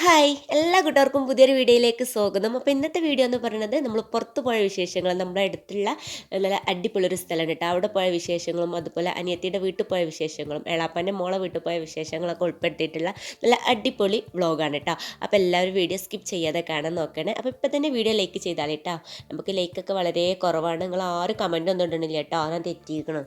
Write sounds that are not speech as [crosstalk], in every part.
Hi എല്ലാ കൂട്ടുകാർക്കും പുതിയൊരു വീഡിയോയിലേക്ക് സ്വാഗതം. അപ്പോൾ ഇന്നത്തെ വീഡിയോ എന്ന് പറയുന്നത് നമ്മൾ പുറത്ത് പോയ വിശേഷങ്ങൾ നമ്മുടെ അടുത്തുള്ള നല്ല അടിപൊളി ഒരു സ്ഥലമാണ് കേട്ടോ. അവിടെ പോയ വിശേഷങ്ങളും അതുപോലെ അനിയത്തിയുടെ വീട്ടിൽ പോയ വിശേഷങ്ങളും എളാപ്പന്റെ മോളെ വീട്ടിൽ പോയ വിശേഷങ്ങളൊക്കെ ഉൾപ്പെടുത്തിയിട്ടുള്ള നല്ല അടിപൊളി വ്ളോഗാണ് കേട്ടോ. അപ്പോൾ എല്ലാവരും വീഡിയോ സ്കിപ്പ് ചെയ്യാതെ കാണാൻ നോക്കണേ. അപ്പോൾ ഇപ്പോൾ തന്നെ വീഡിയോ ലൈക്ക് ചെയ്താൽ കേട്ടോ. നമുക്ക് ലൈക്കൊക്കെ വളരെ കുറവാണ്. നിങ്ങൾ ആരും കമന്റ് ഒന്നും ഇടണില്ല കേട്ടോ. ആരും തെറ്റിയിരിക്കണം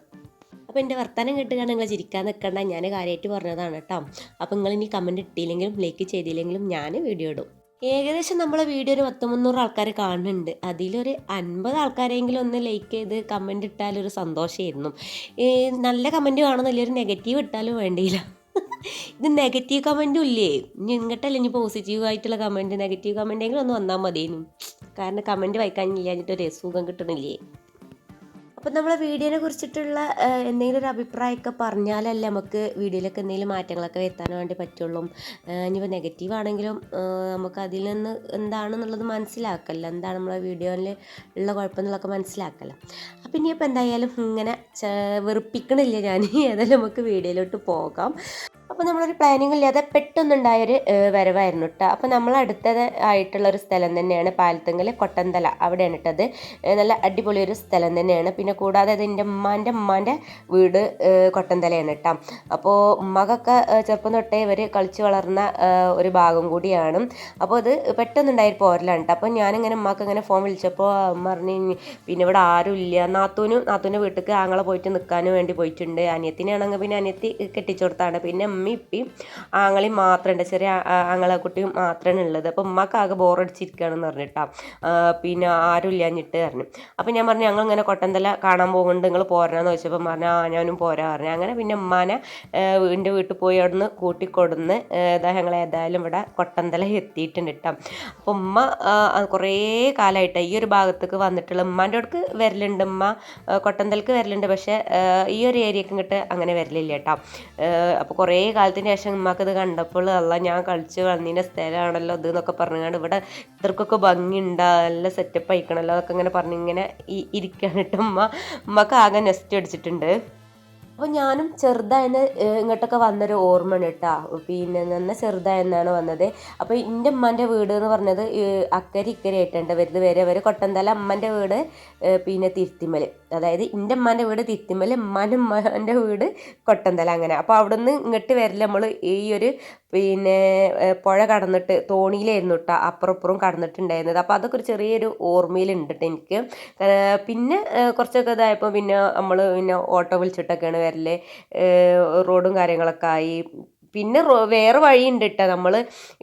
അപ്പോൾ എന്റെ വർത്തമാനം കേട്ടുകാണ് നിങ്ങൾ ചിരിക്കാൻ നിൽക്കണ്ട ഞാൻ കാര്യമായിട്ട് പറഞ്ഞതാണ് കേട്ടോ അപ്പോൾ നിങ്ങൾ ഇനി കമന്റ് ഇട്ടില്ലെങ്കിലും ലൈക്ക് ചെയ്തില്ലെങ്കിലും ഞാൻ വീഡിയോ ഇടും. ഏകദേശം നമ്മളെ വീഡിയോ ഒരു പത്ത് മുന്നൂറ് ആൾക്കാർ കാണുന്നുണ്ട്. അതിലൊരു അൻപത് ആൾക്കാരെങ്കിലും ഒന്ന് ലൈക്ക് ചെയ്ത് കമന്റ് ഇട്ടാലൊരു സന്തോഷമായിരുന്നു നല്ല കമന്റ് കാണുന്നില്ല ഒരു നെഗറ്റീവ് ഇട്ടാലും വേണ്ടിയില്ല. ഇത് നെഗറ്റീവ് കമന്റും ഇല്ലേ? ഇനി ഇങ്ങോട്ടല്ല ഇനി പോസിറ്റീവ് ആയിട്ടുള്ള കമന്റ് നെഗറ്റീവ് കമന്റെങ്കിലും ഒന്ന് വന്നാൽ മതിയേനു. കാരണം കമന്റ് വായിക്കാനില്ലാഞ്ഞിട്ട് ഒരു അസുഖം കിട്ടണില്ലേ? അപ്പം നമ്മളെ വീഡിയോനെ കുറിച്ചിട്ടുള്ള എന്തെങ്കിലും ഒരു അഭിപ്രായമൊക്കെ പറഞ്ഞാലല്ലേ നമുക്ക് വീഡിയോയിലൊക്കെ എന്തെങ്കിലും മാറ്റങ്ങളൊക്കെ വരുത്താൻ വേണ്ടി പറ്റുള്ളൂ. ഇനിയിപ്പോൾ നെഗറ്റീവ് ആണെങ്കിലും നമുക്ക് അതിൽ നിന്ന് എന്താണെന്നുള്ളത് മനസ്സിലാക്കല്ലോ. എന്താണ് നമ്മളെ വീഡിയോയിൽ ഉള്ള കുഴപ്പമെന്നുള്ളതൊക്കെ മനസ്സിലാക്കല്ലോ. അപ്പം ഇനിയിപ്പോൾ എന്തായാലും ഇങ്ങനെ വെറുപ്പിക്കണില്ല ഞാൻ. ഏതായാലും നമുക്ക് വീഡിയോയിലോട്ട് പോകാം. അപ്പോൾ നമ്മളൊരു പ്ലാനിങ് ഇല്ലാതെ പെട്ടെന്നുണ്ടായൊരു വരവായിരുന്നു കേട്ടോ അപ്പോൾ നമ്മൾ അടുത്തത് ആയിട്ടുള്ള ഒരു സ്ഥലം തന്നെയാണ് പാലത്തുങ്കൽ കൊട്ടന്തല. അവിടെയാണ് ഇട്ടത് നല്ല അടിപൊളി ഒരു സ്ഥലം തന്നെയാണ്. പിന്നെ കൂടാതെ അത് എന്റെ ഉമ്മാന്റെ ഉമ്മാന്റെ വീട് കൊട്ടന്തലയാണ് കേട്ടോ അപ്പോൾ ഉമ്മക്കൊക്കെ ചെറുപ്പം തൊട്ടേ ഇവർ കളിച്ചു വളർന്ന ഒരു ഭാഗം കൂടിയാണ്. അപ്പോൾ അത് പെട്ടെന്നുണ്ടായി പോരലാണ് കേട്ടോ അപ്പോൾ ഞാനിങ്ങനെ ഉമ്മക്ക് ഇങ്ങനെ ഫോൺ വിളിച്ചപ്പോൾ ഉമ്മ പറഞ്ഞു പിന്നെ ഇവിടെ ആരും ഇല്ല. നാത്തൂനും നാത്തൂന്റെ വീട്ടിലേക്ക് ആങ്ങളെ പോയിട്ട് നിൽക്കാനും വേണ്ടി പോയിട്ടുണ്ട്. അനിയത്തിനാണെങ്കിൽ പിന്നെ അനിയത്തി കെട്ടിച്ചു കൊടുത്താണ് പിന്നെ ഉമ്മയും ഇപ്പി ആങ്ങളി മാത്രമുണ്ട് ചെറിയ ആങ്ങളെ കുട്ടി മാത്രമാണ് ഉള്ളത് അപ്പോൾ ഉമ്മക്ക് ആകെ ബോറടിച്ചിരിക്കുകയാണെന്ന് പറഞ്ഞിട്ടാ പിന്നെ ആരും ഇല്ലാഞ്ഞിട്ട് പറഞ്ഞു. അപ്പോൾ ഞാൻ പറഞ്ഞു ഞങ്ങൾ ഇങ്ങനെ കൊട്ടന്തല കാണാൻ പോകുന്നുണ്ട്. നിങ്ങൾ പോരാന്ന് ചോദിച്ചപ്പോൾ പറഞ്ഞു ആ ഞാനും പോരാ പറഞ്ഞു. അങ്ങനെ പിന്നെ ഉമ്മാനെ എന്റെ വീട്ടിൽ പോയി അവിടുന്ന് കൂട്ടിക്കൊടുന്ന് ഏതാ ഞങ്ങൾ ഏതായാലും ഇവിടെ കൊട്ടന്തല എത്തിയിട്ടുണ്ട് കേട്ടോ. അപ്പോൾ ഉമ്മ കുറേ കാലമായിട്ട് ഈ ഒരു ഭാഗത്തേക്ക് വന്നിട്ടുള്ള ഉമ്മാന്റെ അടുക്ക് വരലുണ്ട് ഉമ്മ. കൊട്ടന്തലക്ക് വരലുണ്ട്. പക്ഷേ ഈ ഒരു ഏരിയക്ക് ഇങ്ങോട്ട് അങ്ങനെ വരലില്ല കേട്ടോ. അപ്പോൾ കുറേ കാലത്തിന് ശേഷം ഉമ്മാക്കത് കണ്ടപ്പോൾ അല്ല ഞാൻ കളിച്ച് വളർന്നതിന്റെ സ്ഥലമാണല്ലോ ഇത് എന്നൊക്കെ പറഞ്ഞുകൊണ്ട് ഇവിടെ ഇത്രക്കൊക്കെ ഭംഗിയുണ്ട് നല്ല സെറ്റപ്പ് ആയിക്കണല്ലോ അതൊക്കെ ഇങ്ങനെ പറഞ്ഞിങ്ങനെ ഇങ്ങനെ ഇ- ഇരിക്കാണ് കേട്ടോ ഉമ്മ. ഉമ്മക്ക് ആകെ നെസ്റ്റ് അടിച്ചിട്ടുണ്ട്. അപ്പോൾ ഞാനും ചെറുതായെന്ന് ഇങ്ങോട്ടൊക്കെ വന്നൊരു ഓർമ്മയാണ് കേട്ടോ. പിന്നെ നന്ന ചെറുതായെന്നാണ് വന്നത്. അപ്പോൾ എന്റെ ഉമ്മാന്റെ വീട് എന്ന് പറഞ്ഞത് അക്കരി ഇക്കരി ആയിട്ടുണ്ട് വരുന്നത്. വരെ വരെ കൊട്ടന്തല അമ്മന്റെ വീട് പിന്നെ തിരുത്തിമൽ അതായത് എന്റെ ഉമ്മാന്റെ വീട് തിരുത്തിമൽ ഉമ്മാന്റെ ഉമ്മാന്റെ വീട് കൊട്ടന്തല അങ്ങനെ. അപ്പോൾ അവിടെ നിന്ന് ഇങ്ങോട്ട് വരില്ല നമ്മൾ ഈ ഒരു പിന്നെ പുഴ കടന്നിട്ട് തോണിയിലായിരുന്നു കേട്ടോ അപ്പുറം ഇപ്പുറം കടന്നിട്ടുണ്ടായിരുന്നത്. അപ്പോൾ അതൊക്കെ ഒരു ചെറിയൊരു ഓർമ്മയിലുണ്ട് കേട്ടോ എനിക്ക് പിന്നെ കുറച്ചൊക്കെ ഇതായപ്പോൾ പിന്നെ നമ്മൾ പിന്നെ ഓട്ടോ വിളിച്ചിട്ടൊക്കെയാണ് വരൽ. റോഡും കാര്യങ്ങളൊക്കെ ആയി. പിന്നെ വേറെ വഴിയുണ്ട് കേട്ടോ നമ്മൾ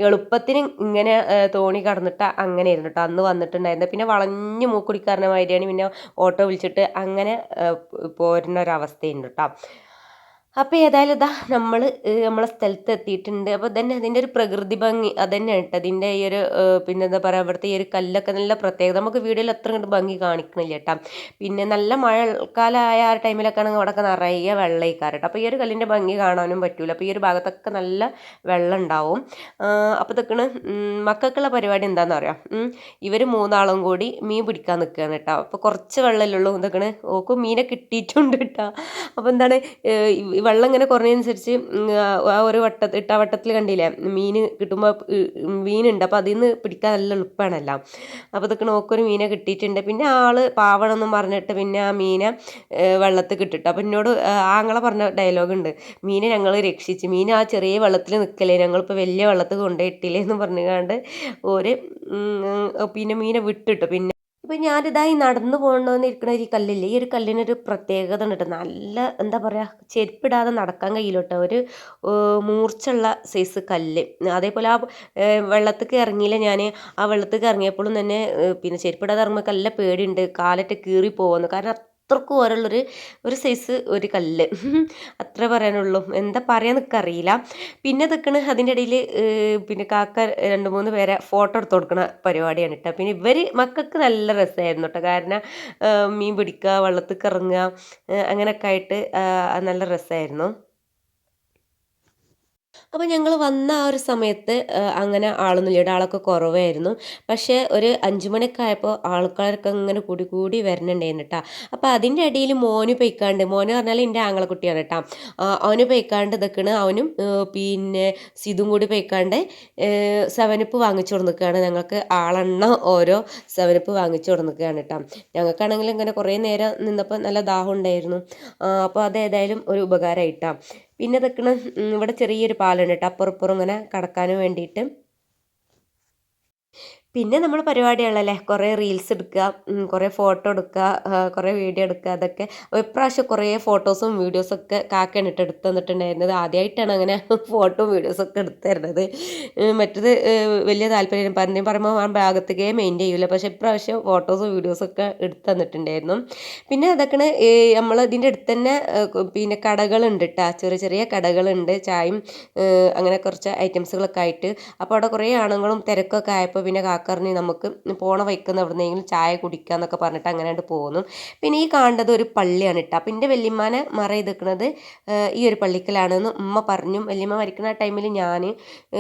എളുപ്പത്തിന് ഇങ്ങനെ തോണി കടന്നിട്ട് അങ്ങനെ ആയിരുന്നു കേട്ടോ അന്ന് വന്നിട്ടുണ്ടായിരുന്നത്. പിന്നെ വളഞ്ഞ് മൂക്കുടിക്കാരനെ മാതിരിയാണ് പിന്നെ ഓട്ടോ വിളിച്ചിട്ട് അങ്ങനെ പോരുന്നൊരവസ്ഥയുണ്ട് കേട്ടോ അപ്പോൾ ഏതായാലും ഇതാ നമ്മൾ നമ്മളെ സ്ഥലത്ത് എത്തിയിട്ടുണ്ട്. അപ്പോൾ തന്നെ അതിന്റെ ഒരു പ്രകൃതി ഭംഗി അതന്നെയാണ് കേട്ടോ. അതിന്റെ ഈ ഒരു പിന്നെ എന്താ പറയുക ഇവിടുത്തെ ഈ ഒരു കല്ലൊക്കെ നല്ല പ്രത്യേകത. നമുക്ക് വീഡിയോയിൽ അത്ര കണ്ട് ഭംഗി കാണിക്കണില്ല കേട്ടോ. പിന്നെ നല്ല മഴക്കാലമായ ആ ടൈമിലൊക്കെ ആണെങ്കിൽ അവിടെയൊക്കെ നിറയെ വെള്ളയിക്കാറ് കേട്ടോ. അപ്പോൾ ഈ ഒരു കല്ലിന്റെ ഭംഗി കാണാനും പറ്റില്ല അപ്പോൾ ഈ ഒരു ഭാഗത്തൊക്കെ നല്ല വെള്ളം ഉണ്ടാവും. അപ്പോൾ ഇതൊക്കെയാണ് മക്കൾക്കുള്ള പരിപാടി എന്താണെന്ന് അറിയാം? ഇവർ മൂന്നാളും കൂടി മീൻ പിടിക്കാൻ നിൽക്കുകയാണ് കേട്ടോ. അപ്പോൾ കുറച്ച് വെള്ളമല്ലേ ഉള്ളൂ. ഇതൊക്കെയാണ് ഓക്കും മീനെ കിട്ടിയിട്ടുണ്ട് കേട്ടോ. അപ്പോൾ എന്താണ് ഈ വെള്ളം ഇങ്ങനെ കുറഞ്ഞതനുസരിച്ച് ആ ഒരു വട്ട ഇട്ട വട്ടത്തിൽ കണ്ടില്ലേ? മീൻ കിട്ടുമ്പോൾ മീനുണ്ട്. അപ്പോൾ അതിൽ നിന്ന് പിടിക്കാൻ നല്ല എളുപ്പമാണല്ലോ അപ്പോൾ ഇതൊക്കെ നോക്കൊരു മീനെ കിട്ടിയിട്ടുണ്ട്. പിന്നെ ആൾ പാവണമെന്നും പറഞ്ഞിട്ട് പിന്നെ ആ മീനെ വെള്ളത്തിൽ കിട്ടിട്ട്. അപ്പോൾ എന്നോട് ആങ്ങളെ പറഞ്ഞ ഡയലോഗ് ഉണ്ട്. മീനെ ഞങ്ങൾ രക്ഷിച്ച്. മീൻ ആ ചെറിയ വെള്ളത്തിൽ നിൽക്കലേ ഞങ്ങളിപ്പോൾ വലിയ വെള്ളത്തിൽ കൊണ്ടുപോയിട്ടില്ലേ എന്ന് പറഞ്ഞുകൊണ്ട് ഒരു പിന്നെ മീനെ വിട്ടിട്ടു. പിന്നെ ഇപ്പം ഞാനിതായി നടന്നു പോകണമെന്ന് ഇരിക്കുന്ന ഒരു കല്ലില്ലേ? ഈ ഒരു കല്ലിനൊരു പ്രത്യേകത ഉണ്ട് നല്ല എന്താ പറയുക ചെരുപ്പിടാതെ നടക്കാൻ കഴിയില്ല കേട്ടോ ഒരു മൂർച്ചുള്ള സൈസ് കല്ല്. അതേപോലെ ആ വെള്ളത്തേക്ക് ഇറങ്ങിയില്ല ഞാൻ ആ വെള്ളത്തേക്ക് ഇറങ്ങിയപ്പോഴും തന്നെ പിന്നെ ചെരുപ്പിടാതെ ഇറങ്ങുമ്പോൾ നല്ല പേടിയുണ്ട്. കാലൊക്കെ കീറി പോകുന്നു കാരണം അത്രക്കും ഓരമുള്ളൊരു ഒരു സൈസ് ഒരു കല്ല്. അത്ര പറയാനുള്ളൂ. എന്താ പറയാൻ നിൽക്കറിയില്ല പിന്നെ നിൽക്കണ അതിന്റെ ഇടയിൽ പിന്നെ കാക്ക രണ്ട് മൂന്ന് പേരെ ഫോട്ടോ എടുത്ത് കൊടുക്കുന്ന പരിപാടിയാണ് കേട്ടോ. പിന്നെ ഇവർ മക്കൾക്ക് നല്ല രസമായിരുന്നു കേട്ടോ. കാരണം മീൻ പിടിക്കുക വെള്ളത്തിൽ കറങ്ങുക അങ്ങനെയൊക്കെ ആയിട്ട് നല്ല രസമായിരുന്നു. അപ്പോൾ ഞങ്ങൾ വന്ന ആ ഒരു സമയത്ത് അങ്ങനെ ആളൊന്നുമില്ല. ഇവിടെ ആളൊക്കെ കുറവായിരുന്നു. പക്ഷേ ഒരു അഞ്ച് മണിയൊക്കെ ആയപ്പോൾ ആൾക്കാരൊക്കെ ഇങ്ങനെ കൂടി കൂടി വരണുണ്ടായിരുന്നു കേട്ടോ അപ്പോൾ അതിന്റെ ഇടയിൽ മോന് പൊയ്ക്കാണ്ട് മോന് പറഞ്ഞാൽ എന്റെ ആങ്ങളക്കുട്ടിയാണ് കേട്ടോ അവന് പൊയ്ക്കാണ്ട് ഇതൊക്കെയാണ് അവനും പിന്നെ സിതും കൂടി പൊയ്ക്കാണ്ട് സെവനപ്പ് വാങ്ങിച്ചു കൊടുക്കുകയാണ് ഞങ്ങൾക്ക് ആളെണ്ണ ഓരോ സെവനപ്പ് വാങ്ങിച്ചു കൊടുക്കുകയാണ് കേട്ടോ ഞങ്ങൾക്കാണെങ്കിൽ ഇങ്ങനെ കുറേ നേരം നിന്നപ്പോൾ നല്ല ദാഹം ഉണ്ടായിരുന്നു. അപ്പോൾ അത് ഏതായാലും ഒരു ഉപകാരമായിട്ടാണ് പിന്നെ ഇതൊക്കെ ഇവിടെ ചെറിയൊരു പാലുണ്ട് കേട്ടോ. അപ്പുറം ഇപ്പുറം ഇങ്ങനെ കടക്കാനും വേണ്ടിയിട്ട്. പിന്നെ നമ്മൾ പരിപാടികളല്ലേ കുറേ റീൽസ് എടുക്കുക കുറേ ഫോട്ടോ എടുക്കുക കുറേ വീഡിയോ എടുക്കുക അതൊക്കെ. ഇപ്രാവശ്യം കുറേ ഫോട്ടോസും വീഡിയോസൊക്കെ കാക്കയാണ് ഇട്ട് എടുത്ത് തന്നിട്ടുണ്ടായിരുന്നത്. ആദ്യമായിട്ടാണ് അങ്ങനെ ഫോട്ടോ വീഡിയോസൊക്കെ എടുത്തു തരുന്നത്. മറ്റത് വലിയ താല്പര്യം പറഞ്ഞു പറയുമ്പോൾ ആ ഭാഗത്തേക്കേ മെയിൻ ചെയ്യൂല. പക്ഷേ ഇപ്രാവശ്യം ഫോട്ടോസും വീഡിയോസൊക്കെ എടുത്തു തന്നിട്ടുണ്ടായിരുന്നു. പിന്നെ അതൊക്കെ നമ്മൾ ഇതിന്റെ അടുത്ത് തന്നെ പിന്നെ കടകളുണ്ട് കേട്ടോ ചെറിയ ചെറിയ കടകളുണ്ട് ചായയും അങ്ങനെ കുറച്ച് ഐറ്റംസുകളൊക്കെ ആയിട്ട്. അപ്പോൾ അവിടെ കുറേ ആണുങ്ങളും തിരക്കൊക്കെ ആയപ്പോൾ പിന്നെ കാക്കറിഞ്ഞ് നമുക്ക് പോണ വയ്ക്കുന്ന എവിടുന്നെങ്കിലും ചായ കുടിക്കുക എന്നൊക്കെ പറഞ്ഞിട്ട് അങ്ങനെ പോകുന്നു. പിന്നെ ഈ കാണേണ്ടത് ഒരു പള്ളിയാണ് ഇട്ട അപ്പം എന്റെ വല്യമ്മാനെ മറ ചെയ്തിരിക്കുന്നത് ഈ ഒരു പള്ളിക്കലാണെന്ന് ഉമ്മ പറഞ്ഞു. വല്യമ്മ മരിക്കുന്ന ടൈമിൽ ഞാൻ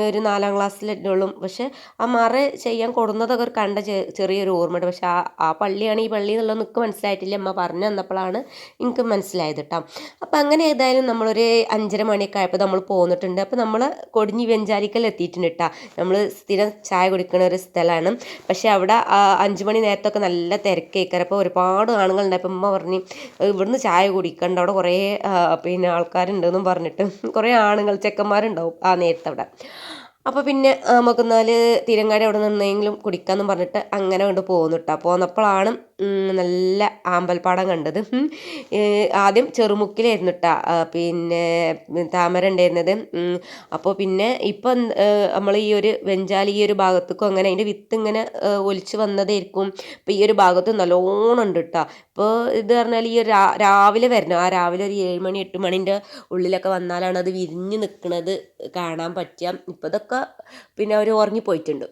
ഒരു നാലാം ക്ലാസ്സിലുള്ളൂ പക്ഷെ ആ മറ ചെയ്യാൻ കൊടുന്നതൊക്കെ ഒരു കണ്ട ചെറിയൊരു ഓർമ്മയുണ്ട്. പക്ഷെ ആ ആ പള്ളിയാണ് ഈ പള്ളി എന്നുള്ളത് എനിക്ക് മനസ്സിലായിട്ടില്ല. അമ്മ പറഞ്ഞു തന്നപ്പോഴാണ് എനിക്ക് മനസ്സിലായത് കേട്ടോ അപ്പം അങ്ങനെ ഏതായാലും നമ്മളൊരു അഞ്ചര മണിയൊക്കെ ആയപ്പോൾ നമ്മൾ പോന്നിട്ടുണ്ട്. അപ്പോൾ നമ്മൾ കൊടിഞ്ഞി വ്യഞ്ചാരിക്കൽ എത്തിയിട്ടുണ്ട് കേട്ടോ നമ്മൾ സ്ഥിരം ചായ കുടിക്കുന്ന ഒരു സ്ഥലം സ്ഥലമാണ് പക്ഷേ അവിടെ അഞ്ച് മണി നേരത്തൊക്കെ നല്ല തിരക്കേക്കാരം. അപ്പോൾ ഒരുപാട് ആണുങ്ങളുണ്ടായപ്പോൾ ഉമ്മ പറഞ്ഞ് ഇവിടുന്ന് ചായ കുടിക്കണ്ട. അവിടെ കുറേ പിന്നെ ആൾക്കാരുണ്ടെന്നും പറഞ്ഞിട്ട് കുറേ ആണുങ്ങൾ ചെക്കന്മാരുണ്ടാവും ആ നേരത്തെ അവിടെ. അപ്പോൾ പിന്നെ നമുക്ക് എന്നാൽ തിരങ്ങാടി അവിടെ നിന്നെങ്കിലും കുടിക്കാമെന്നും പറഞ്ഞിട്ട് അങ്ങനെ കൊണ്ട് പോകുന്നു കേട്ടോ പോന്നപ്പോഴാണ് നല്ല ആമ്പൽപ്പാടം കണ്ടത്. ആദ്യം ചെറുമുക്കിലായിരുന്നു കേട്ടോ പിന്നെ താമര ഉണ്ടായിരുന്നത്. അപ്പോൾ പിന്നെ ഇപ്പം നമ്മൾ ഈ ഒരു വെഞ്ചാലി ഈ ഒരു ഭാഗത്തേക്കും അങ്ങനെ അതിന്റെ വിത്ത് ഇങ്ങനെ ഒലിച്ച് വന്നതായിരിക്കും. ഇപ്പോൾ ഈ ഒരു ഭാഗത്ത് നല്ലോണം ഉണ്ട് കേട്ടോ ഇപ്പോൾ ഇത് പറഞ്ഞാൽ ഈ ഒരു രാവിലെ വരണം. ആ രാവിലെ ഒരു ഏഴ് മണി എട്ട് മണിന്റെ ഉള്ളിലൊക്കെ വന്നാലാണ് അത് വിരിഞ്ഞ് നിൽക്കുന്നത് കാണാൻ പറ്റുക. ഇപ്പം ഇതൊക്കെ പിന്നെ അവർ ഉറങ്ങിപ്പോയിട്ടുണ്ട്.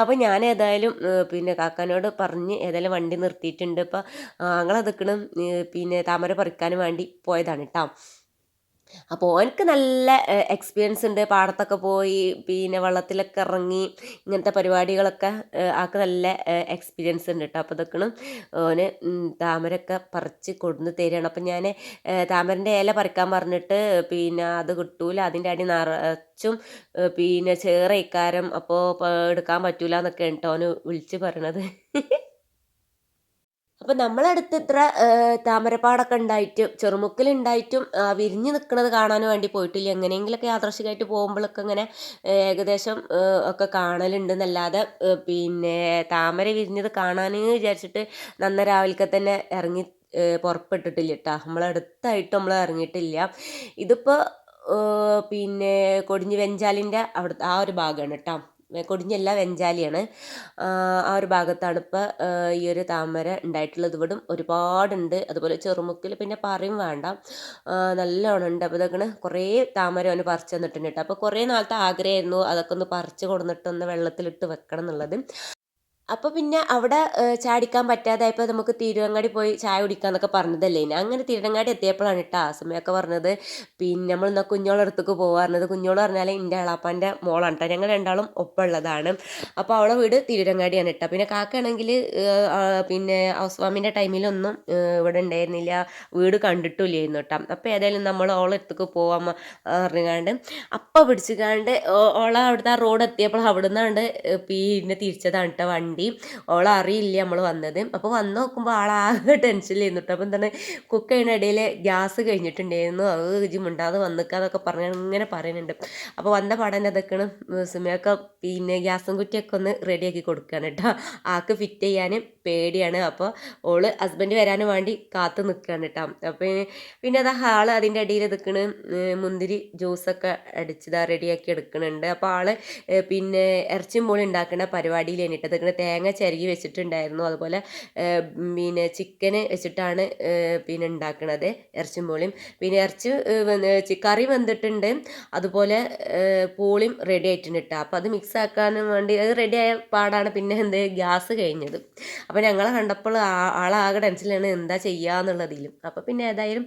അപ്പോൾ ഞാൻ ഏതായാലും പിന്നെ കാക്കാനോട് പറഞ്ഞ് ഏതായാലും വണ്ടി നിർത്തിയിട്ടുണ്ട്. ഇപ്പോൾ ഞങ്ങളതൊക്കെ പിന്നെ താമര പറിക്കാൻ വേണ്ടി പോയതാണ് കേട്ടോ അപ്പോൾ എനിക്ക് നല്ല എക്സ്പീരിയൻസ് ഉണ്ട്. പാടത്തൊക്കെ പോയി പിന്നെ വെള്ളത്തിലൊക്കെ ഇറങ്ങി ഇങ്ങനത്തെ പരിപാടികളൊക്കെ ആൾക്ക് നല്ല എക്സ്പീരിയൻസ് ഉണ്ട് കേട്ടോ അപ്പോൾ ഇതൊക്കെ ഓന് താമരൊക്കെ പറിച്ച് കൊടുന്ന് തരികയാണ് അപ്പം ഞാൻ താമരന്റെ ഇല പറിക്കാൻ പറഞ്ഞിട്ട് പിന്നെ അത് കിട്ടൂല. അതിന്റെ അടി നിറച്ചും പിന്നെ ചേറയിക്കാരം അപ്പോൾ എടുക്കാൻ പറ്റൂല എന്നൊക്കെ കേട്ടോ ഓന് വിളിച്ച് പറയണത്. [laughs] അപ്പോൾ നമ്മളടുത്ത് ഇത്ര താമരപ്പാടൊക്കെ ഉണ്ടായിട്ടും ചെറുമുക്കിലുണ്ടായിട്ടും വിരിഞ്ഞ് നിൽക്കുന്നത് കാണാൻ വേണ്ടി പോയിട്ടില്ല. എങ്ങനെയെങ്കിലൊക്കെ യാദർശികമായിട്ട് പോകുമ്പോഴൊക്കെ ഇങ്ങനെ ഏകദേശം ഒക്കെ കാണലുണ്ടെന്നല്ലാതെ പിന്നെ താമര വിരിഞ്ഞത് കാണാനെന്ന് വിചാരിച്ചിട്ട് നന്ന രാവിലെ തന്നെ ഇറങ്ങി പുറപ്പെട്ടിട്ടില്ല കേട്ടോ. നമ്മളടുത്തായിട്ട് നമ്മൾ ഇറങ്ങിയിട്ടില്ല. ഇതിപ്പോൾ പിന്നെ കൊടിഞ്ഞി വെഞ്ചാലിന്റെ അവിടുത്തെ ആ ഒരു ഭാഗമാണ് കേട്ടോ. കൊടിഞ്ഞല്ല വെഞ്ചാലിയാണ്. ആ ഒരു ഭാഗത്താണ് ഇപ്പോൾ ഈ ഒരു താമര ഉണ്ടായിട്ടുള്ളത്. ഇവിടും ഒരുപാടുണ്ട്. അതുപോലെ ചെറുമുക്കിൽ പിന്നെ പറയും വേണ്ട. നല്ലോണം ഉണ്ട്. അപ്പോൾ ഇതൊക്കെ കുറേ താമര അവന് പറിച്ചു തന്നിട്ടുണ്ട് കേട്ടോ. അപ്പോൾ കുറേ നാളത്തെ ആഗ്രഹമായിരുന്നു അതൊക്കെ ഒന്ന് പറിച്ച് കൊടുന്നിട്ട് വെള്ളത്തിലിട്ട് വെക്കണം എന്നുള്ളത്. അപ്പോൾ പിന്നെ അവിടെ ചാടിക്കാൻ പറ്റാതായപ്പോൾ നമുക്ക് തിരുവങ്ങാടി പോയി ചായ കുടിക്കാന്നൊക്കെ പറഞ്ഞതല്ലേ? അങ്ങനെ തിരുവങ്ങാടി എത്തിയപ്പോഴാണ് കേട്ടോ ആസമയൊക്കെ പറഞ്ഞത്. പിന്നെ നമ്മൾ എന്നാൽ കുഞ്ഞോളെ അടുത്തേക്ക് പോകാറുള്ളത് കുഞ്ഞോൾ പറഞ്ഞാൽ എന്റെ അളാപ്പാന്റെ മോളാണ് കേട്ടോ ഞങ്ങൾ രണ്ടാളും ഒപ്പമുള്ളതാണ്. അപ്പോൾ അവളെ വീട് തിരുവങ്ങാടിയാണ് കേട്ടോ. പിന്നെ കാക്കയാണെങ്കിൽ പിന്നെ ഹൗസ് വാമിന്റെ ടൈമിലൊന്നും ഇവിടെ ഉണ്ടായിരുന്നില്ല. വീട് കണ്ടിട്ടില്ലായിരുന്നു കേട്ടോ. അപ്പോൾ ഏതായാലും നമ്മൾ ഓളെ അടുത്തേക്ക് പോകാൻ പറഞ്ഞുകാണ്ട് അപ്പം പിടിച്ചുകാണ്ട് ഓളെ അവിടുത്തെ ആ റോഡ് എത്തിയപ്പോൾ അവിടെ നിന്നാണ്ട് പിന്നെ തിരിച്ചതാണ് കേട്ടോ വണ്ടി. വണ്ടി ഓളെ അറിയില്ല നമ്മൾ വന്നത്. അപ്പോൾ വന്ന് നോക്കുമ്പോൾ ആളാകെ ടെൻഷനിലായിരുന്നു കേട്ടോ അപ്പം എന്താണ് കുക്ക് ചെയ്യുന്ന ഗ്യാസ് കഴിഞ്ഞിട്ടുണ്ടായിരുന്നു. അത് ഇജി മിണ്ടാതെ വന്നിക്കാന്നൊക്കെ പറഞ്ഞ് ഇങ്ങനെ പറയുന്നുണ്ട് അപ്പോൾ വന്ന പാടന്നെ അതൊക്കെയാണ് സുമയൊക്കെ പിന്നെ ഗ്യാസും കുറ്റിയൊക്കെ ഒന്ന് റെഡിയാക്കി കൊടുക്കുകയാണ് കേട്ടോ ആൾക്ക് ഫിറ്റ് ചെയ്യാൻ പേടിയാണ്. അപ്പോൾ ഓൾ ഹസ്ബൻഡ് വരാനും വേണ്ടി കാത്തു നിൽക്കുകയാണ് കേട്ടോ അപ്പോൾ പിന്നെ അത് ആൾ അതിന്റെ അടിയിൽ നിൽക്കണ് മുന്തിരി ജ്യൂസൊക്കെ അടിച്ചതാ റെഡിയാക്കി എടുക്കുന്നുണ്ട് അപ്പോൾ ആൾ പിന്നെ ഇറച്ചിയും പോളി ഉണ്ടാക്കുന്ന പരിപാടിയിൽ കഴിഞ്ഞിട്ട് തേങ്ങ ചിരകി വെച്ചിട്ടുണ്ടായിരുന്നു. അതുപോലെ പിന്നെ ചിക്കന് വെച്ചിട്ടാണ് പിന്നെ ഉണ്ടാക്കുന്നത് ഇറച്ചും പൂളിയും. പിന്നെ ഇറച്ചി കറി വന്നിട്ടുണ്ട് അതുപോലെ പൂളിയും റെഡി ആയിട്ടുണ്ട് കേട്ടോ അപ്പോൾ അത് മിക്സ് ആക്കാനും വേണ്ടി അത് റെഡി ആയ പാടാണ്. പിന്നെ എന്ത്? ഗ്യാസ് കഴിഞ്ഞത്. അപ്പോൾ ഞങ്ങളെ കണ്ടപ്പോൾ ആളാകെ ടെൻഷനിലാണ് എന്താ ചെയ്യുക എന്നുള്ളതിലും. അപ്പോൾ പിന്നെ ഏതായാലും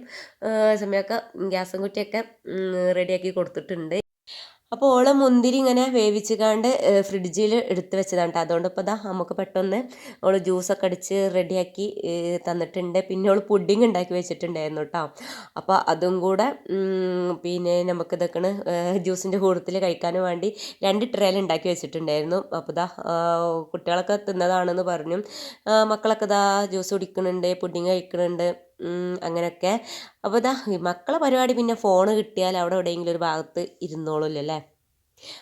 സമയമൊക്കെ ഗ്യാസും കുറ്റിയൊക്കെ റെഡിയാക്കി കൊടുത്തിട്ടുണ്ട്. അപ്പോൾ ഓളെ മുന്തിരി ഇങ്ങനെ വേവിച്ചുകാണ്ട് ഫ്രിഡ്ജിൽ എടുത്ത് വെച്ചതാണ് കേട്ടോ അതുകൊണ്ട് ഇപ്പോൾ ഇതാ നമുക്ക് പെട്ടെന്ന് ഓൾ ജ്യൂസൊക്കെ അടിച്ച് റെഡിയാക്കി തന്നിട്ടുണ്ട്. പിന്നെ ഓൾ പുഡിങ് ഉണ്ടാക്കി വെച്ചിട്ടുണ്ടായിരുന്നു കേട്ടോ അപ്പോൾ അതും കൂടെ പിന്നെ നമുക്ക് ഇതൊക്കെയാണ് ജ്യൂസിന്റെ കൂട്ടത്തിൽ കഴിക്കാനും വേണ്ടി രണ്ട് ട്രേൽ ഉണ്ടാക്കി വെച്ചിട്ടുണ്ടായിരുന്നു. അപ്പോൾ ഇതാ കുട്ടികളൊക്കെ തിന്നതാണെന്ന് പറഞ്ഞു. മക്കളൊക്കെ ഇതാ ജ്യൂസ് കുടിക്കുന്നുണ്ട് പുഡിങ് കഴിക്കുന്നുണ്ട്. അങ്ങനെയൊക്കെ. അപ്പോൾ ഇതാ മക്കളെ പരിപാടി പിന്നെ ഫോൺ കിട്ടിയാൽ അവിടെ എവിടെയെങ്കിലും ഒരു ഭാഗത്ത് ഇരുന്നോളൂല്ലോ അല്ലേ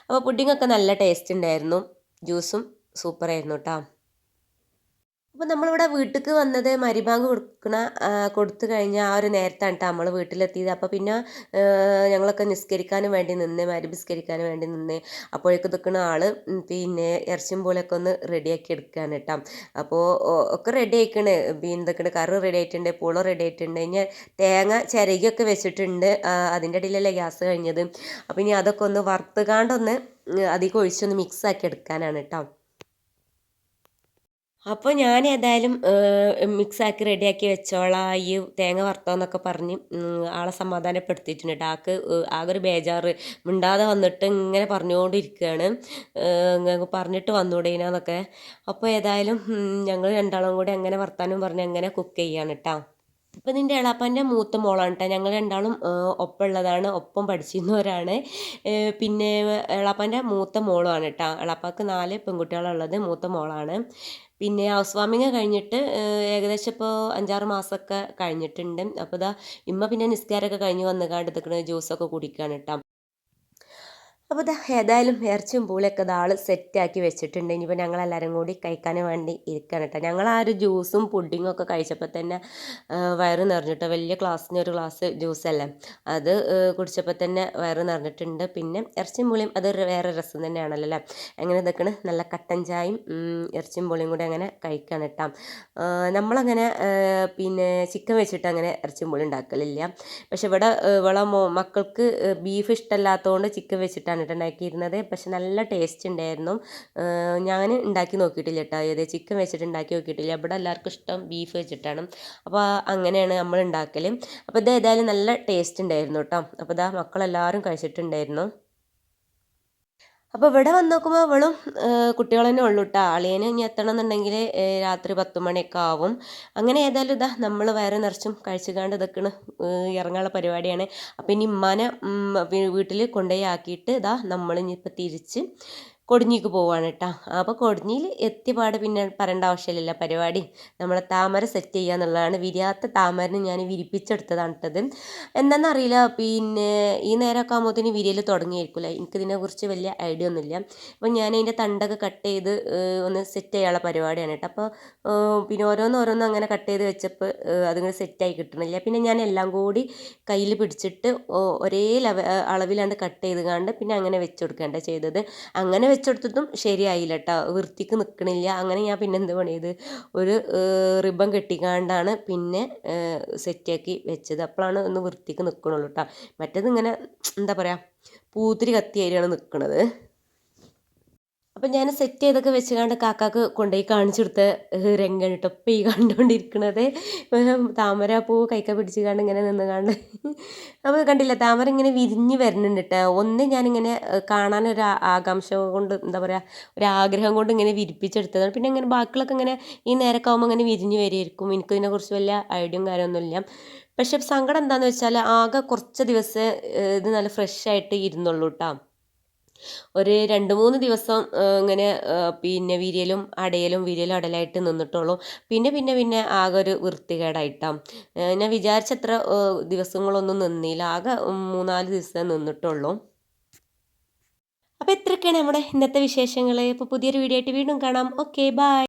അപ്പോൾ പുഡിങ്ങൊക്കെ നല്ല ടേസ്റ്റ് ഉണ്ടായിരുന്നു. ജ്യൂസും സൂപ്പറായിരുന്നു കേട്ടോ അപ്പോൾ നമ്മളിവിടെ വീട്ടിലേക്ക് വന്നത് മരിബാങ്ക് കൊടുക്കണ കൊടുത്തു കഴിഞ്ഞ ആ ഒരു നേരത്താണ് കേട്ടോ നമ്മൾ വീട്ടിലെത്തിയത്. അപ്പോൾ പിന്നെ ഞങ്ങളൊക്കെ നിസ്കരിക്കാനും വേണ്ടി നിന്ന് മരി വേണ്ടി നിന്ന് അപ്പോഴേക്ക് നിൽക്കുന്ന ആൾ പിന്നെ ഇറച്ചിയും പോലെയൊക്കെ ഒന്ന് റെഡിയാക്കി എടുക്കുകയാണ് കേട്ടോ അപ്പോൾ ഒക്കെ റെഡി ആയിക്കണ്. പിന്നെ കറി റെഡി ആയിട്ടുണ്ട് പുള റെഡി ആയിട്ടുണ്ട് ഇനി തേങ്ങ ചിരകിയൊക്കെ വെച്ചിട്ടുണ്ട് അതിന്റെ ഇടയിലല്ലേ ഗ്യാസ് കഴിഞ്ഞത്. അപ്പോൾ ഇനി അതൊക്കെ ഒന്ന് വറുത്തുകാണ്ടൊന്ന് അധികം ഒഴിച്ചൊന്ന് മിക്സ് ആക്കി എടുക്കാനാണ് കേട്ടോ അപ്പോൾ ഞാൻ ഏതായാലും മിക്സാക്കി റെഡിയാക്കി വെച്ചോളാം. ഈ തേങ്ങ വറുത്തോന്നൊക്കെ പറഞ്ഞ് ആളെ സമാധാനപ്പെടുത്തിയിട്ടുണ്ട് ആൾക്ക് ആകെ ഒരു ബേജാറ്. മിണ്ടാതെ വന്നിട്ട് ഇങ്ങനെ പറഞ്ഞുകൊണ്ടിരിക്കുകയാണ്. പറഞ്ഞിട്ട് വന്നൂടേനാന്നൊക്കെ അപ്പോൾ ഏതായാലും ഞങ്ങൾ രണ്ടാളും കൂടി അങ്ങനെ വർത്താനം പറഞ്ഞ് അങ്ങനെ കുക്ക് ചെയ്യാണ് കേട്ടോ. ഇപ്പം നിന്റെ ഇളാപ്പന്റെ മൂത്ത മോളാണ് കേട്ടോ. ഞങ്ങൾ രണ്ടാളും ഒപ്പമുള്ളതാണ്. ഒപ്പം പഠിച്ചിരുന്നവരാണ്. പിന്നെ ഇളാപ്പന്റെ മൂത്ത മോളുമാണ് കേട്ടോ. എളാപ്പാക്ക് നാല് പെൺകുട്ടികളുള്ളത്. മൂത്ത മോളാണ്. പിന്നെ ഹൗസ് വാമിങ് കഴിഞ്ഞിട്ട് ഏകദേശം ഇപ്പോൾ അഞ്ചാറ് മാസമൊക്കെ കഴിഞ്ഞിട്ടുണ്ട്. അപ്പോൾ ഇതാ ഇമ്മ പിന്നെ നിസ്കാരമൊക്കെ കഴിഞ്ഞ് വന്ന് കണ്ട് നിൽക്കണ ജ്യൂസൊക്കെ കുടിക്കുകയാണ് കേട്ടോ അപ്പോൾ ഇതാ ഏതായാലും ഇറച്ചിയും പൂളൊക്കെ ഇതാൾ സെറ്റാക്കി വെച്ചിട്ടുണ്ട്. ഇനിയിപ്പോൾ ഞങ്ങളെല്ലാവരും കൂടി കഴിക്കാൻ വേണ്ടി ഇരിക്കണം കേട്ടോ. ഞങ്ങൾ ആ ഒരു ജ്യൂസും പുഡിങ്ങും ഒക്കെ കഴിച്ചപ്പോൾ തന്നെ വയറ് നിറഞ്ഞിട്ടോ. വലിയ ഗ്ലാസ്സിന് ഒരു ഗ്ലാസ് ജ്യൂസല്ലേ? അത് കുടിച്ചപ്പോൾ തന്നെ വയറ് നിറഞ്ഞിട്ടുണ്ട്. പിന്നെ ഇറച്ചിയും പുളിയും അത് വേറെ രസം തന്നെയാണല്ലോ അല്ലേ? അങ്ങനെ ഇതൊക്കെയാണ്? നല്ല കട്ടൻ ചായയും ഇറച്ചിയും പുളിയും കൂടി അങ്ങനെ കഴിക്കാൻ കേട്ടോ. നമ്മളങ്ങനെ പിന്നെ ചിക്കൻ വെച്ചിട്ട് അങ്ങനെ ഇറച്ചിയും പുളി ഉണ്ടാക്കലില്ല. പക്ഷെ ഇവിടെ ഇവളെ മക്കൾക്ക് ബീഫ് ഇഷ്ടമല്ലാത്തതുകൊണ്ട് ചിക്കൻ വെച്ചിട്ടാണ് കേട്ടോ ഉണ്ടാക്കിയിരുന്നത് പക്ഷെ നല്ല ടേസ്റ്റ് ഉണ്ടായിരുന്നു. ഞാൻ ഉണ്ടാക്കി നോക്കിയിട്ടില്ല കേട്ടോ. ഏത് ചിക്കൻ വെച്ചിട്ട് ഉണ്ടാക്കി നോക്കിയിട്ടില്ല. ഇവിടെ എല്ലാവർക്കും ഇഷ്ടം ബീഫ് വെച്ചിട്ടാണ്. അപ്പോൾ അങ്ങനെയാണ് നമ്മൾ ഉണ്ടാക്കൽ അപ്പോൾ ഇത് ഏതായാലും നല്ല ടേസ്റ്റ് ഉണ്ടായിരുന്നു കേട്ടോ. അപ്പോൾ ഇതാ മക്കളെല്ലാവരും കഴിച്ചിട്ടുണ്ടായിരുന്നു. അപ്പോൾ ഇവിടെ വന്ന് നോക്കുമ്പോൾ അവളും കുട്ടികൾ തന്നെ ഉള്ളൂ കേട്ടോ ആളിയന് ഇനി എത്തണം എന്നുണ്ടെങ്കിൽ രാത്രി പത്ത് മണിയൊക്കെ ആവും. അങ്ങനെ ഏതായാലും ഇതാ നമ്മൾ വയറ് നിറച്ചും കഴിച്ചുകാണ്ട് ഇതൊക്കെയാണ് ഇറങ്ങാനുള്ള പരിപാടിയാണ്. അപ്പോൾ ഇനി ഉമ്മാനെ വീട്ടിൽ കൊണ്ടുപോയി ആക്കിയിട്ട് ഇതാ നമ്മളിനിപ്പോൾ തിരിച്ച് കൊടിഞ്ഞിക്ക് പോവാണ് കേട്ടോ അപ്പോൾ കൊടിഞ്ഞിയിൽ എത്തിയപാട് പിന്നെ പറയേണ്ട ആവശ്യമില്ല പരിപാടി. നമ്മളെ താമര സെറ്റ് ചെയ്യുക എന്നുള്ളതാണ്. വിരിയാത്ത താമരനെ ഞാൻ വിരിപ്പിച്ചെടുത്തതാണ് കേട്ടത് എന്താണെന്നറിയില്ല പിന്നെ ഈ നേരമൊക്കെ ആകുമ്പോഴത്തേന് വിരിയൽ തുടങ്ങിയിരിക്കില്ല എനിക്കിതിനെക്കുറിച്ച് വലിയ ഐഡിയ ഒന്നുമില്ല. അപ്പോൾ ഞാൻ അതിന്റെ തണ്ടൊക്കെ കട്ട് ചെയ്ത് ഒന്ന് സെറ്റ് ചെയ്യാനുള്ള പരിപാടിയാണ് കേട്ടോ അപ്പോൾ പിന്നെ ഓരോന്ന് ഓരോന്ന് അങ്ങനെ കട്ട് ചെയ്ത് വെച്ചപ്പോൾ അതിങ്ങനെ സെറ്റായി കിട്ടണില്ല. പിന്നെ ഞാൻ എല്ലാം കൂടി കയ്യിൽ പിടിച്ചിട്ട് ഒരേ അളവിലാണ്ട് കട്ട് ചെയ്ത് കണ്ട് പിന്നെ അങ്ങനെ വെച്ച് കൊടുക്കേണ്ട ചെയ്തത്. അങ്ങനെ വെച്ചെടുത്തിട്ടും ശരിയായില്ല കേട്ടോ വൃത്തിക്ക് നിൽക്കണില്ല അങ്ങനെ ഞാൻ പിന്നെ എന്ത് പണിയത് ഒരു റിബൺ കെട്ടിക്കാണ്ടാണ് പിന്നെ സെറ്റാക്കി വെച്ചത്. അപ്പോഴാണ് ഒന്ന് വൃത്തിക്ക് നിൽക്കണുള്ളൂ കേട്ടോ മറ്റേത് ഇങ്ങനെ എന്താ പറയുക പൂത്തിരി കത്തിയായിട്ടാണ് നിൽക്കുന്നത് അപ്പം ഞാൻ സെറ്റ് ചെയ്തൊക്കെ വെച്ചുകൊണ്ട് കാക്കാക്ക് കൊണ്ടുപോയി കാണിച്ചു കൊടുത്ത രംഗം കേട്ടോ ഇപ്പം ഈ കണ്ടുകൊണ്ടിരിക്കണത് താമര പൂ കൈക്ക പിടിച്ച് കണ്ട് ഇങ്ങനെ നിന്ന് കണ്ട് അപ്പോൾ കണ്ടില്ല താമര ഇങ്ങനെ വിരിഞ്ഞ് വരുന്നുണ്ട് കേട്ടോ ഒന്ന് ഞാനിങ്ങനെ കാണാനൊരു ആകാംക്ഷ കൊണ്ട് എന്താ പറയുക ഒരു ആഗ്രഹം കൊണ്ട് ഇങ്ങനെ വിരിപ്പിച്ചെടുത്തതാണ്. പിന്നെ ഇങ്ങനെ ബാക്കിയുള്ളൊക്കെ ഇങ്ങനെ ഈ നേരൊക്കെ ആകുമ്പോൾ ഇങ്ങനെ വിരിഞ്ഞ് വരികയായിരിക്കും എനിക്കിതിനെക്കുറിച്ച് വലിയ ഐഡിയയും കാര്യമൊന്നുമില്ല പക്ഷെ സങ്കടം എന്താണെന്ന് വെച്ചാൽ ആകെ കുറച്ച് ദിവസം ഇത് നല്ല ഫ്രഷ് ആയിട്ട് ഇരുന്നുള്ളൂ കേട്ടോ ഒരു രണ്ട് മൂന്ന് ദിവസം ഇങ്ങനെ പിന്നെ വിരിയലും അടയലും വിരിയലും അടലായിട്ട് നിന്നിട്ടുള്ളൂ പിന്നെ പിന്നെ പിന്നെ ആകെ ഒരു വൃത്തികേടായിട്ടാണ് ഞാൻ വിചാരിച്ചത്ര ദിവസങ്ങളൊന്നും നിന്നില്ല. ആകെ മൂന്നാൽ ദിവസം നിന്നിട്ടുള്ളൂ. അപ്പോൾ ഇത്രയൊക്കെയാണ് നമ്മുടെ ഇന്നത്തെ വിശേഷങ്ങൾ ഇപ്പോൾ പുതിയൊരു വീഡിയോ ആയിട്ട് വീണ്ടും കാണാം. Okay bye.